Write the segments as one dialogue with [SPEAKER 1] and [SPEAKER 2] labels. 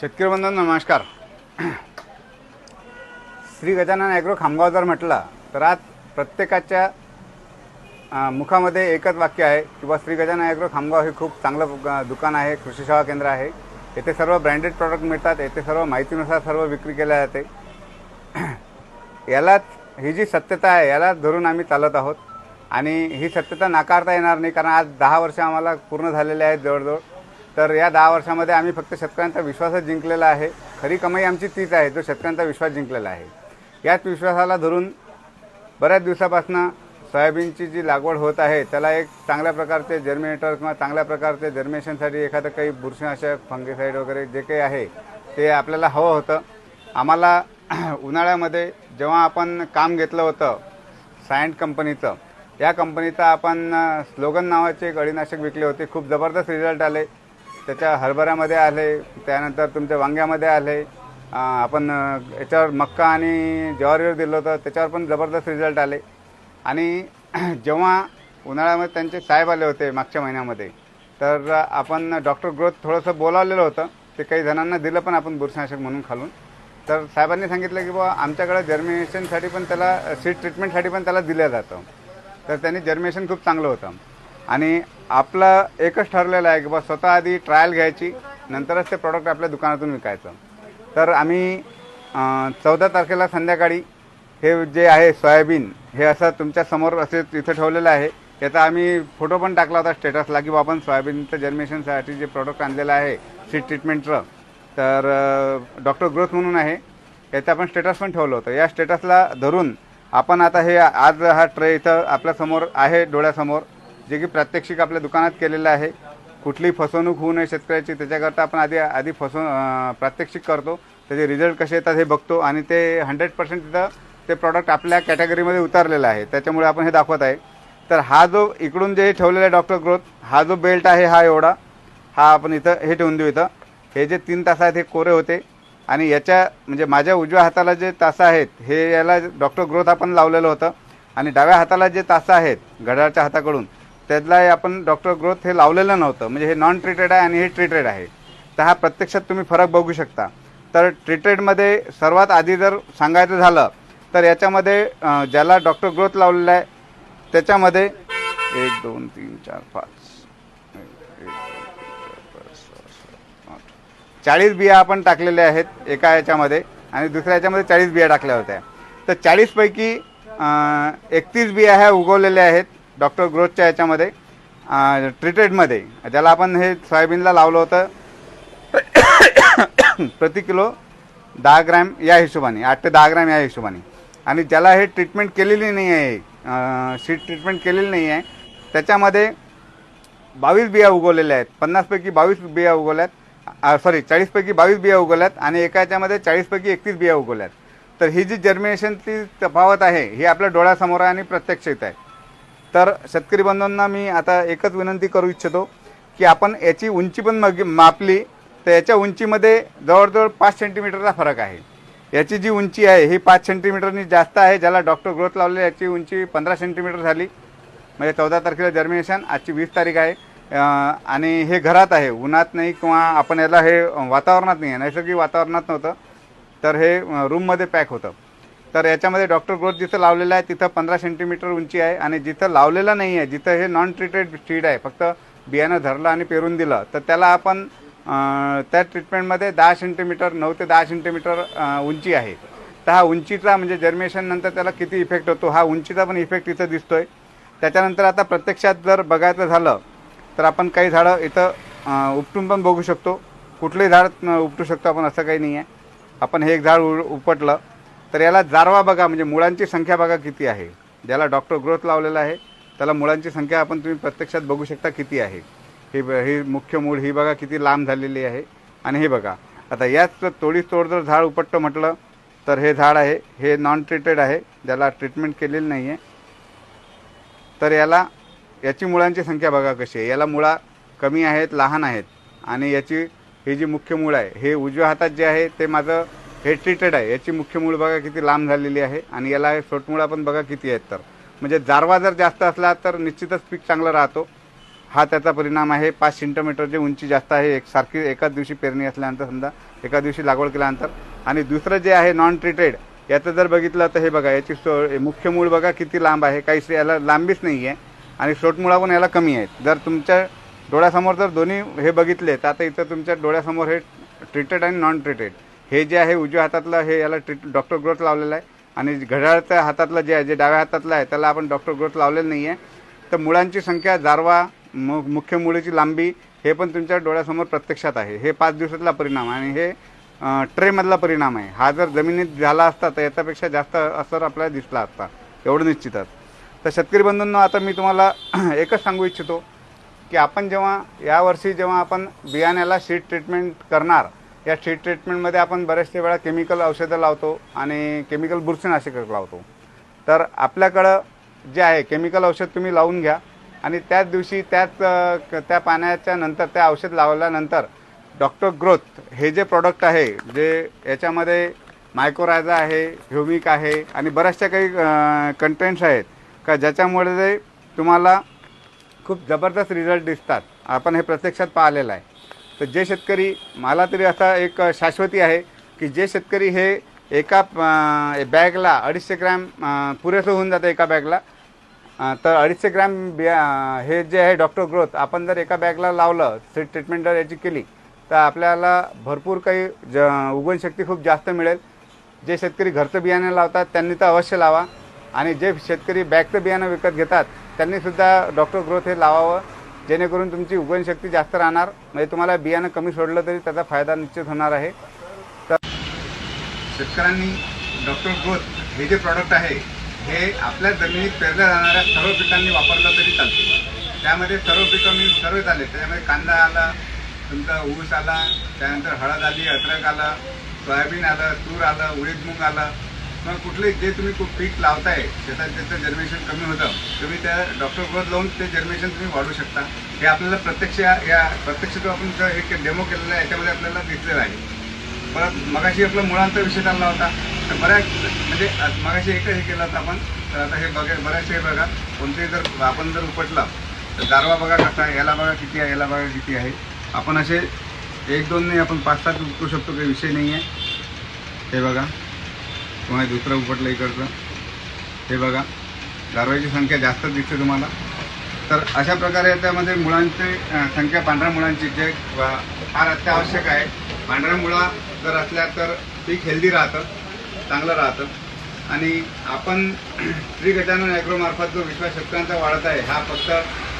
[SPEAKER 1] शेतकरी बंधूंना नमस्कार. श्री गजानन ॲग्रो खामगाव जर म्हटलं तर आज प्रत्येकाच्या मुखामध्ये एकच वाक्य आहे किंवा श्री गजानन ॲग्रो खामगाव हे खूप चांगलं दुकान आहे कृषी सेवा केंद्र आहे. येथे सर्व ब्रँडेड प्रॉडक्ट मिळतात येथे सर्व माहितीनुसार सर्व विक्री केल्या जाते. यालाच ही जी सत्यता आहे यालाच धरून आम्ही चालत आहोत. आणि ही सत्यता नाकारता येणार नाही कारण आज दहा वर्ष आम्हाला पूर्ण झालेले आहेत जवळजवळ. तर या दहा वर्षामध्ये आम्ही फक्त शेतकऱ्यांचा विश्वासच जिंकलेला आहे. खरी कमाई आमची तीच आहे जो शेतकऱ्यांचा विश्वास जिंकलेला आहे. याच विश्वासाला धरून बऱ्याच दिवसापासून सोयाबीनची जी लागवड होत आहे त्याला एक चांगल्या प्रकारचे जर्मिनेटर किंवा चांगल्या प्रकारचे जर्मिनेशनसाठी एखादं काही बुरशीनाशक फंगीसाईड वगैरे जे काही आहे ते आपल्याला हवं होतं. आम्हाला उन्हाळ्यामध्ये जेव्हा आपण काम घेतलं होतं सायंट कंपनीचं या कंपनीचं आपण स्लोगन नावाचे एक अळीनाशक विकले होते. खूप जबरदस्त रिझल्ट आले. त्याच्या हरभऱ्यामध्ये आले त्यानंतर तुमच्या वांग्यामध्ये आले. आपण याच्यावर मक्का आणि ज्वारीवर दिलं होतं त्याच्यावर पण जबरदस्त रिझल्ट आले. आणि जेव्हा उन्हाळ्यामध्ये त्यांचे साहेब आले होते मागच्या महिन्यामध्ये तर आपण डॉक्टर ग्रोथ थोडंसं बोलावलेलं होतं. ते काही जणांना दिलं पण आपण बुरशीनाशक म्हणून खालून. तर साहेबांनी सांगितलं की बाबा आमच्याकडे जर्मिनेशनसाठी पण त्याला सीड ट्रीटमेंटसाठी पण त्याला दिलं जातं. तर त्यांनी जर्मिनेशन खूप चांगलं होतं. आणि आपलं एकच ठरलेलं आहे की बा स्वतः आधी ट्रायल घ्यायची नंतरच ते प्रॉडक्ट आपल्या दुकानातून विकायचं. तर आम्ही चौदा तारखेला संध्याकाळी हे जे आहे सोयाबीन हे असं तुमच्यासमोर असे तिथं ठेवलेलं आहे. याचा आम्ही फोटो पण टाकला होता स्टेटसला की आपण सोयाबीनचं जर्मिनेशनसाठी जे प्रोडक्ट आणलेलं आहे सीड ट्रीटमेंटचं तर डॉक्टर ग्रोथ म्हणून आहे. याचं आपण स्टेटस पण ठेवलं होतं. या स्टेटसला धरून आपण आता हे आज हा ट्रे इथं आपल्यासमोर आहे डोळ्यासमोर. जे की प्रात्यक्षिक आपल्या दुकानात केलेलं आहे. कुठलीही फसवणूक होऊ नये शेतकऱ्याची. त्याच्याकरता आपण आधी आधी फसवून प्रात्यक्षिक करतो. त्याचे रिझल्ट कसे येतात हे बघतो आणि ते हंड्रेड पर्सेंट तिथं ते प्रॉडक्ट आपल्या कॅटेगरीमध्ये उतरलेलं आहे. त्याच्यामुळे आपण हे दाखवत आहे. तर हा जो इकडून जे ठेवलेला आहे डॉक्टर ग्रोथ हा जो बेल्ट आहे हा एवढा. हा आपण इथं हे ठेवून देऊ इथं. हे जे तीन तास आहेत हे कोरे होते. आणि याच्या म्हणजे माझ्या उजव्या हाताला जे तासं आहेत हे याला डॉक्टर ग्रोथ आपण लावलेलं होतं. आणि डाव्या हाताला जे तासं आहेत घड्याळच्या हाताकडून त्याला आपण डॉक्टर ग्रोथ हे लावलेलं नव्हतं. म्हणजे हे नॉन ट्रीटेड आहे आणि हे ट्रीटेड आहे. तर हा प्रत्यक्षात तुम्ही फरक बघू शकता. तर ट्रीटेडमध्ये सर्वात आधी जर सांगायचं झालं तर याच्यामध्ये ज्याला डॉक्टर ग्रोथ लावलेला आहे त्याच्यामध्ये एक दोन तीन चार पाच चाळीस बिया आपण टाकलेल्या आहेत एका याच्यामध्ये आणि दुसऱ्या याच्यामध्ये चाळीस बिया टाकल्या होत्या. तर चाळीसपैकी एकतीस बिया ह्या उगवलेल्या आहेत. डॉक्टर ग्रोथच्या याच्यामध्ये ट्रीटेडमध्ये ज्याला आपण हे सोयाबीनला लावलं होतं प्रति किलो दहा ग्रॅम या हिशोबाने आठ ते दहा ग्रॅम या हिशोबाने. आणि ज्याला हे ट्रीटमेंट केलेली नाही आहे सीट ट्रीटमेंट केलेली नाही आहे त्याच्यामध्ये बावीस बिया उगवलेल्या आहेत. पन्नासपैकी बावीस बिया उगवल्यात. सॉरी चाळीसपैकी बावीस बिया उगवल्यात आणि एका याच्यामध्ये चाळीसपैकी एकतीस बिया उगवल्यात. तर ही जी जर्मिनेशनची तफावत आहे ही आपल्या डोळ्यासमोर आहे आणि प्रत्यक्ष येत आहे. तर शेतकरी बंधूंना मी आता एकच विनंती करू इच्छितो की आपण याची उंची पण मग मापली तर याच्या उंचीमध्ये जवळजवळ पाच सेंटीमीटरचा फरक आहे. याची जी उंची आहे ही पाच सेंटीमीटरनी जास्त आहे ज्याला डॉक्टर ग्रोथ लावले याची उंची पंधरा सेंटीमीटर झाली. म्हणजे चौदा तारखेला जर्मिनेशन आजची वीस तारीख आहे. आणि हे घरात आहे उन्हात नाही किंवा आपण याला हे वातावरणात नाही आहे नैसर्गिक वातावरणात नव्हतं. तर हे रूममध्ये पॅक होतं. तर याच्यामध्ये डॉक्टर ग्रोथ जिथं लावलेला आहे तिथं पंधरा सेंटीमीटर उंची आहे आणि जिथं लावलेलं नाही आहे जिथं हे नॉन ट्रीटेड सीड आहे फक्त बियाणं धरलं आणि पेरून दिलं तर त्याला आपण त्या ट्रीटमेंटमध्ये दहा सेंटीमीटर नऊ ते दहा सेंटीमीटर उंची आहे. तर हा उंचीचा म्हणजे जर्मिनेशन नंतर त्याला किती इफेक्ट होतो हा उंचीचा पण इफेक्ट इथं दिसतो आहे त्याच्यानंतर आता प्रत्यक्षात जर बघायचं झालं तर आपण काही झाडं इथं उपटून पण बघू शकतो. कुठलंही झाड उपटू शकतो आपण असं काही नाही आहे. आपण हे एक झाड उ उपटलं तर याला जारवा बघा म्हणजे मुळांची संख्या बघा किती आहे. ज्याला डॉक्टर ग्रोथ लावलेला आहे त्याला मुळांची संख्या आपण तुम्ही प्रत्यक्षात बघू शकता किती आहे. ही ब- ही मुख्य मूळ ही बघा किती लांब झालेली आहे. आणि हे बघा आता याच तोडीस तोड जर झाड उपटतं म्हटलं तर हे झाड आहे हे नॉन ट्रीटेड आहे ज्याला ट्रीटमेंट केलेली नाही आहे तर याला याची मुळांची संख्या बघा कशी आहे. याला मुळा कमी आहेत लहान आहेत. आणि याची ही जी मुख्य मूळ आहे हे उजव्या हातात जे आहे ते माझं हे ट्रीटेड आहे. याची मुख्य मूळ बघा किती लांब झालेली आहे. आणि याला हे पण बघा किती आहेत तर. म्हणजे जारवा जर जास्त असला तर निश्चितच पीक चांगलं राहतो. हा त्याचा परिणाम आहे. पाच सेंटीमीटरची उंची जास्त आहे. एक सारखी एकाच दिवशी पेरणी असल्यानंतर समजा एका दिवशी लागवड केल्यानंतर. आणि दुसरं जे आहे नॉन ट्रीटेड याचं जर बघितलं तर हे बघा याची सो मुख्य मूळ बघा किती लांब आहे. काही याला लांबीच नाही आहे. आणि शोटमुळा पण याला कमी आहेत. जर तुमच्या डोळ्यासमोर जर दोन्ही हे बघितले तर आता इथं तुमच्या डोळ्यासमोर हे ट्रीटेड आणि नॉन ट्रीटेड हे जे आहे उजव्या हातातलं हे याला ट्रीट डॉक्टर ग्रोथ लावलेलं आहे. आणि घड्याळच्या हातातलं जे आहे जे डाव्या हातातलं आहे त्याला आपण डॉक्टर ग्रोथ लावलेलं नाही आहे तर मुळांची संख्या जारवा मु मुख्य मुळीची लांबी हे पण तुमच्या डोळ्यासमोर प्रत्यक्षात आहे. हे पाच दिवसातला परिणाम आणि हे ट्रेमधला परिणाम आहे. हा जर जमिनीत झाला असता तर याच्यापेक्षा जास्त असर आपल्याला दिसला असता. एवढं निश्चितच तर शेतकरी बंधूंना आता मी तुम्हाला एकच सांगू इच्छितो की आपण जेव्हा यावर्षी जेव्हा आपण बियाण्याला शीट ट्रीटमेंट करणार या स्ट्रीट ट्रीटमेंटमध्ये आपण बऱ्याचशा वेळा केमिकल औषधं लावतो आणि केमिकल बुरशीनाशक लावतो. तर आपल्याकडं जे आहे केमिकल औषध तुम्ही लावून घ्या आणि त्याच दिवशी त्याच क- त्या पाण्याच्या नंतर त्या औषध लावल्यानंतर डॉक्टर ग्रोथ हे जे प्रॉडक्ट आहे जे याच्यामध्ये मायक्रोरायझा आहे ह्युमिक आहे आणि बऱ्याचशा काही कंटेंट्स आहेत का ज्याच्यामुळे ते तुम्हाला खूप जबरदस्त रिझल्ट दिसतात. आपण हे प्रत्यक्षात पाहिलेलं आहे. तर जे शेतकरी मला तरी असा एक शाश्वती आहे की जे शेतकरी हे एका बॅगला अडीचशे ग्रॅम पुरेसं होऊन जातं एका बॅगला. तर अडीचशे ग्रॅम बिया हे जे आहे डॉक्टर ग्रोथ आपण जर एका बॅगला लावलं सीड ट्रीटमेंट जर याची केली तर आपल्याला भरपूर काही ज उगवणशक्ती खूप जास्त मिळेल. जे शेतकरी घरचं बियाणं लावतात त्यांनी तर अवश्य लावा. आणि जे शेतकरी बॅगचं बियाणं विकत घेतात त्यांनीसुद्धा डॉक्टर ग्रोथ हे लावावं. जेणेकरून तुमची उगवणशक्ती जास्त राहणार. म्हणजे तुम्हाला बियाणं कमी सोडलं तरी त्याचा फायदा निश्चित होणार आहे. तर शेतकऱ्यांनी डॉक्टर ग्रोथ हे जे प्रॉडक्ट आहे हे आपल्या जमिनीत पेरल्या जाणाऱ्या सर्व पिकांनी वापरलं तरी चालते. त्यामध्ये सर्व पिकं मी सर्व झाले त्याच्यामध्ये कांदा आला तुमचा ऊस आला त्यानंतर हळद आली अद्रक आलं सोयाबीन आलं तूर आलं उडीद मूग आलं. मग कुठले जे तुम्ही पीक लावताय शेतात त्याचं जर्मेशन कमी होतं तुम्ही त्या डॉक्टर ग्रोथ लावून ते जर्मेशन तुम्ही वाढवू शकता. हे आपल्याला प्रत्यक्ष या- या प्रत्यक्ष जो आपण जो एक डेमो केलेला आहे याच्यामध्ये आपल्याला दिसलेलं आहे. परत मगाशी आपला मुळांचा विषय चालला होता. तर बऱ्याच म्हणजे मगाशी एकच हे केलं होतं आपण. तर आता हे बघा बऱ्याचशे हे बघा. कोणतेही जर आपण जर उपटलं तर गारवा बघा कसा आहे याला बघा किती आहे याला बघा किती आहे. आपण असे एक दोन नाही आपण पाच सात उपटू शकतो काही विषय नाही आहे हे बघा. तुम्हाला दुसरं उपटलं इकडचं? हे बघा. दारवाची संख्या जास्त दिसते तुम्हाला. तर अशा प्रकारे याच्यामध्ये मुळांची संख्या पांढऱ्या मुळांची जे फार अत्यावश्यक आहे. पांढऱ्या मुळा जर असल्या तर पीक हेल्दी राहतं चांगलं राहतं. आणि आपण श्री गजानन ॲग्रोमार्फत जो विश्वास शेतकऱ्यांचा वाढत आहे हा फक्त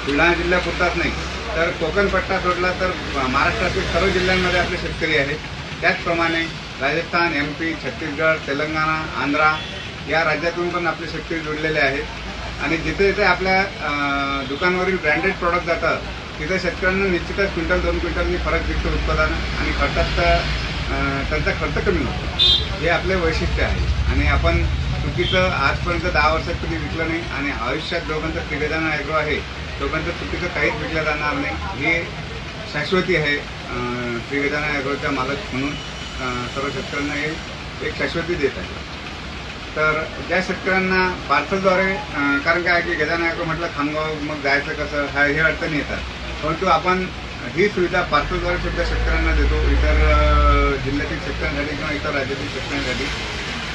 [SPEAKER 1] बुलढाणा जिल्ह्यापुरताच नाही तर कोकण पट्टा सोडला तर महाराष्ट्रातील सर्व जिल्ह्यांमध्ये आपले शेतकरी आहेत. त्याचप्रमाणे राजस्थान एम पी छत्तीसगड तेलंगणा आंध्रा या राज्यातून पण आपले शेतकरी जोडलेले आहेत. आणि जिथे जिथे आपल्या दुकानावरील ब्रँडेड प्रॉडक्ट जातं तिथे शेतकऱ्यांना निश्चितच क्विंटल दोन क्विंटलनी फरक दिसतो उत्पादन आणि खर्चात त्यांचा खर्च कमी होतो. हे आपले वैशिष्ट्य आहे. आणि आपण चुकीचं आजपर्यंत दहा वर्षात कधी विकलं नाही आणि आयुष्यात दोघांचं त्रिगदान ॲग्रो आहे दोघांचं चुकीचं काहीच विकलं जाणार नाही. हे शाश्वती आहे अं, श्रीगजाना मालक म्हणून. सर्व शेतकऱ्यांना हे एक शाश्वती देत आहे. तर ज्या शेतकऱ्यांना पार्सलद्वारे कारण काय की गजानायक म्हटलं खामगाव मग जायचं कसं हा हे अडचणी येतात. परंतु आपण ही सुविधा पार्सलद्वारे सुद्धा शेतकऱ्यांना देतो इतर जिल्ह्यातील शेतकऱ्यांसाठी किंवा इतर राज्यातील शेतकऱ्यांसाठी.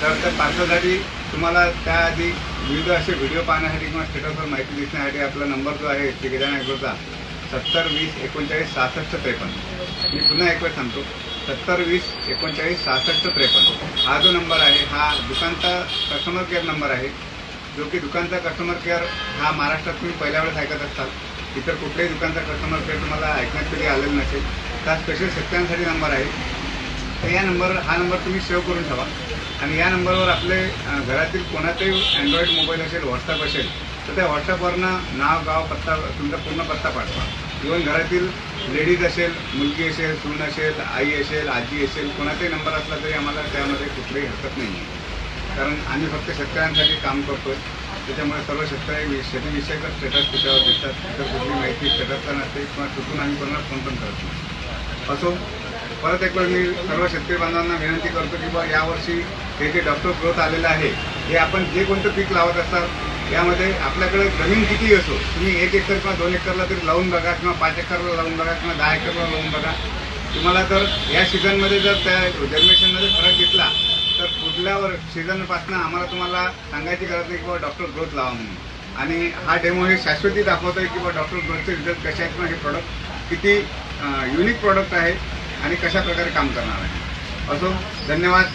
[SPEAKER 1] तर त्या पार्सलसाठी तुम्हाला त्याआधी विविध असे व्हिडिओ पाहण्यासाठी किंवा स्टेटसवर माहिती दिसण्यासाठी आपला नंबर जो आहे श्री गजाना सत्तर वीस एकोणचाळीस सहासष्ट त्रेपन्न. मी पुन्हा एक वेळ सांगतो सत्तर वीस एकोणचाळीस सहासष्ट त्रेपन्न. हा जो नंबर आहे हा दुकानचा कस्टमर केअर नंबर आहे. जो की दुकानचा कस्टमर केअर हा महाराष्ट्रात तुम्ही पहिल्या वेळेस ऐकत असतात इतर कुठल्याही दुकानचा कस्टमर केअर तुम्हाला ऐकण्यात कधी आलेलं नसेल. हा स्पेशल शेतकऱ्यांसाठी नंबर आहे. तर या नंबर हा नंबर तुम्ही सेव्ह करून ठेवा. आणि या नंबरवर आपले घरातील कोणाचाही अँड्रॉईड मोबाईल असेल व्हॉट्सअप असेल तर त्या व्हॉट्सअपवरनं नाव गाव पत्ता तुमचा पूर्ण पत्ता पाठवा. इवन घरातील लेडीज असेल मुलगी असेल सून असेल आई असेल आजी असेल कोणाचाही नंबर असला तरी आम्हाला त्यामध्ये कुठलीही हरकत नाही आहे कारण आम्ही फक्त शेतकऱ्यांसाठी काम करतो त्याच्यामुळे सर्व शेतकरी वि- शेतीविषयक स्टेटस त्याच्यावर देतात तर कुठली माहिती स्टेटसला नसते किंवा चुकून आम्ही कोणाला फोन पण करत नाही. असो परत एक वेळ मी सर्व शेतकरी बांधवांना विनंती करतो की बा यावर्षी हे जे डॉक्टर ग्रोथ आलेलं आहे हे आपण जे कोणतं पीक लावत असतात यामध्ये आपल्याकडे जमीन किती असो तुम्ही एक एकर किंवा दोन एकरला तरी लावून बघा किंवा पाच एकरला लावून बघा किंवा दहा एकरला लावून बघा. तुम्हाला जर या सीझनमध्ये जर त्या जनरेशनमध्ये फरक दिसला तर पुढल्या वर सीझनपासून आम्हाला तुम्हाला सांगायची गरज नाही की डॉक्टर ग्रोथ लावा म्हणून. आणि हा डेमो हे शाश्वती दाखवतोय की किंवा डॉक्टर ग्रोथचे रिझल्ट कसे आहेत किंवा हे प्रॉडक्ट किती युनिक प्रॉडक्ट आहे आणि कशा प्रकारे काम करणार आहे. असो धन्यवाद.